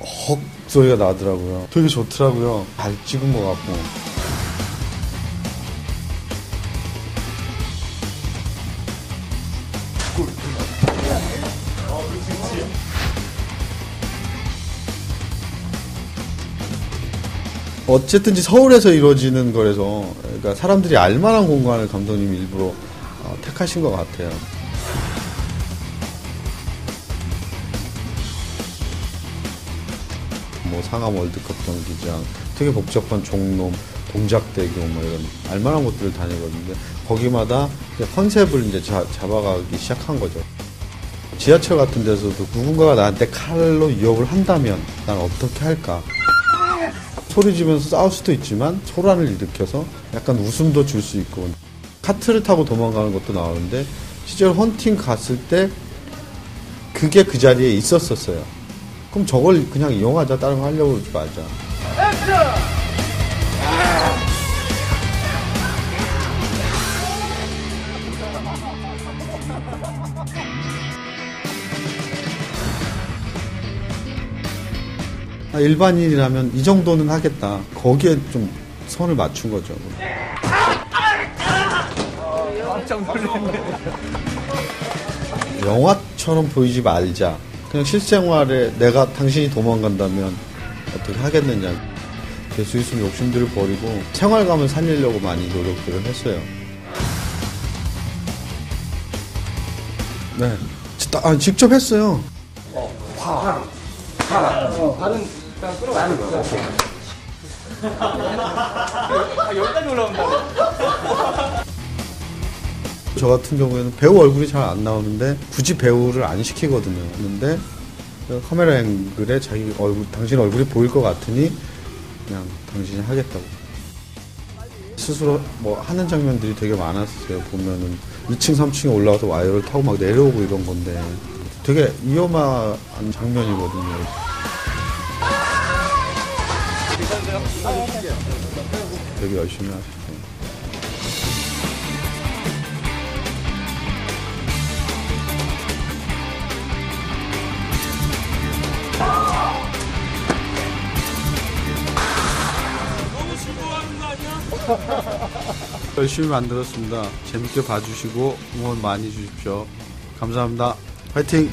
헉 소리가 나더라고요. 되게 좋더라고요. 잘 찍은 것 같고. 어쨌든지 서울에서 이루어지는 거라서 그러니까 사람들이 알만한 공간을 감독님이 일부러 어, 택하신 것 같아요. 뭐 상암 월드컵 경기장, 되게 복잡한 종로, 동작대교 뭐 이런 알만한 곳들을 다니거든요. 거기마다 컨셉을 이제 자- 잡아가기 시작한 거죠. 지하철 같은 데서도 누군가가 나한테 칼로 위협을 한다면 난 어떻게 할까? 소리 지면서 싸울 수도 있지만 소란을 일으켜서 약간 웃음도 줄 수 있고 카트를 타고 도망가는 것도 나오는데 실제로 헌팅 갔을 때 그게 그 자리에 있었었어요. 그럼 저걸 그냥 이용하자 다른 거 하려고 그러지 말자. 아, 일반인이라면 이 정도는 하겠다. 거기에 좀 선을 맞춘 거죠. 영화처럼 보이지 말자. 그냥 실생활에 내가 당신이 도망간다면 어떻게 하겠느냐. 그래서 있으면 욕심들을 버리고 생활감을 살리려고 많이 노력들을 했어요. 네. 지- 아, 직접 했어요. 저 같은 경우에는 배우 얼굴이 잘 안 나오는데 굳이 배우를 안 시키거든요. 근데 그 카메라 앵글에 자기 얼굴, 당신 얼굴이 보일 것 같으니 그냥 당신이 하겠다고. 스스로 뭐 하는 장면들이 되게 많았어요. 보면은 2층, 3층에 올라가서 와이어를 타고 막 내려오고 이런 건데 되게 위험한 장면이거든요. 되게 열심히 하셨어 열심히 만들었습니다. 재밌게 봐주시고 응원 많이 주십시오. 감사합니다. 화이팅!